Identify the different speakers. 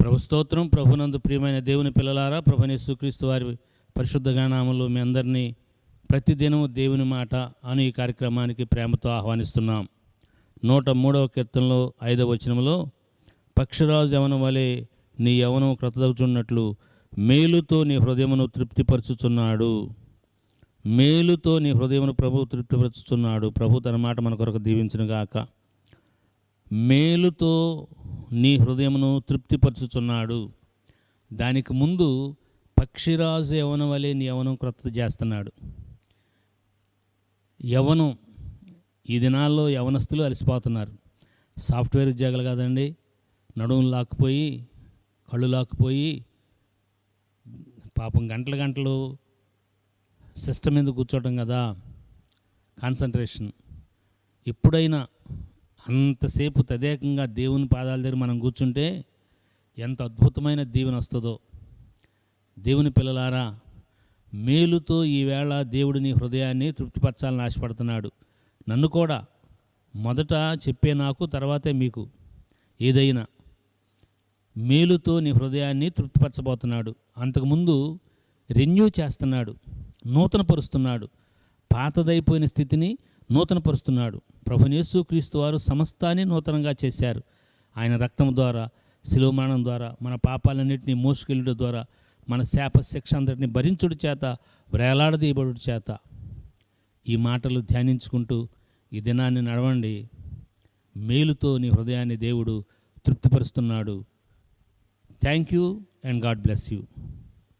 Speaker 1: ప్రభు స్తోత్రం ప్రభునందు ప్రియమైన దేవుని పిల్లలారా ప్రభుని సుక్రీస్తు వారి పరిశుద్ధ గానామంలో మీ అందరినీ ప్రతిదినం దేవుని మాట అని ఈ కార్యక్రమానికి ప్రేమతో ఆహ్వానిస్తున్నాం. నూట మూడవ కీర్తనలో ఐదవ వచనంలో పక్షిరాజు యవనం వలె నీ యవనం క్రతదగుచున్నట్లు మేలుతో నీ హృదయమును తృప్తిపరచుచున్నాడు. మేలుతో నీ హృదయమును ప్రభు తృప్తిపరచుచున్నాడు. ప్రభు తన మాట మన కొరకు దీవించునుగాక. మేలుతో నీ హృదయమును తృప్తిపరుచుచున్నాడు. దానికి ముందు పక్షిరాజు యవనం వలె నీ యవనం క్రొత్త చేస్తున్నాడు. యవనం ఈ దినాల్లో యవనస్తులు అలసిపోతున్నారు. సాఫ్ట్వేర్ ఉద్యోగాలు కాదండి నడుములు లాక్కుపోయి కళ్ళు లాక్కుపోయి పాపం గంటలు గంటలు సిస్టమ్ మీద కూర్చోవటం కదా కాన్సన్ట్రేషన్. ఎప్పుడైనా అంతసేపు తదేకంగా దేవుని పాదాల దగ్గర మనం కూర్చుంటే ఎంత అద్భుతమైన దీవెన వస్తుందో. దేవుని పిల్లలారా మేలుతో ఈవేళ దేవుడు నీ హృదయాన్ని తృప్తిపరచాలని ఆశపడుతున్నాడు. నన్ను కూడా మొదట చెప్పే నాకు తర్వాతే మీకు. ఏదైనా మేలుతో నీ హృదయాన్ని తృప్తిపరచబోతున్నాడు. అంతకుముందు రెన్యూ చేస్తున్నాడు నూతనపరుస్తున్నాడు. పాతదైపోయిన స్థితిని నూతనపరుస్తున్నాడు. ప్రభునేసు క్రీస్తు వారు సమస్తాన్ని నూతనంగా చేశారు. ఆయన రక్తం ద్వారా శిలోమానం ద్వారా మన పాపాలన్నింటినీ మోసుకెళ్ళుట ద్వారా మన శాప శిక్ష అంతటిని భరించుడు చేత వేలాడదీయబడు చేత. ఈ మాటలు ధ్యానించుకుంటూ ఈ దినాన్ని నడవండి. మేలుతో నీ హృదయాన్ని దేవుడు తృప్తిపరుస్తున్నాడు. Thank you and God bless you.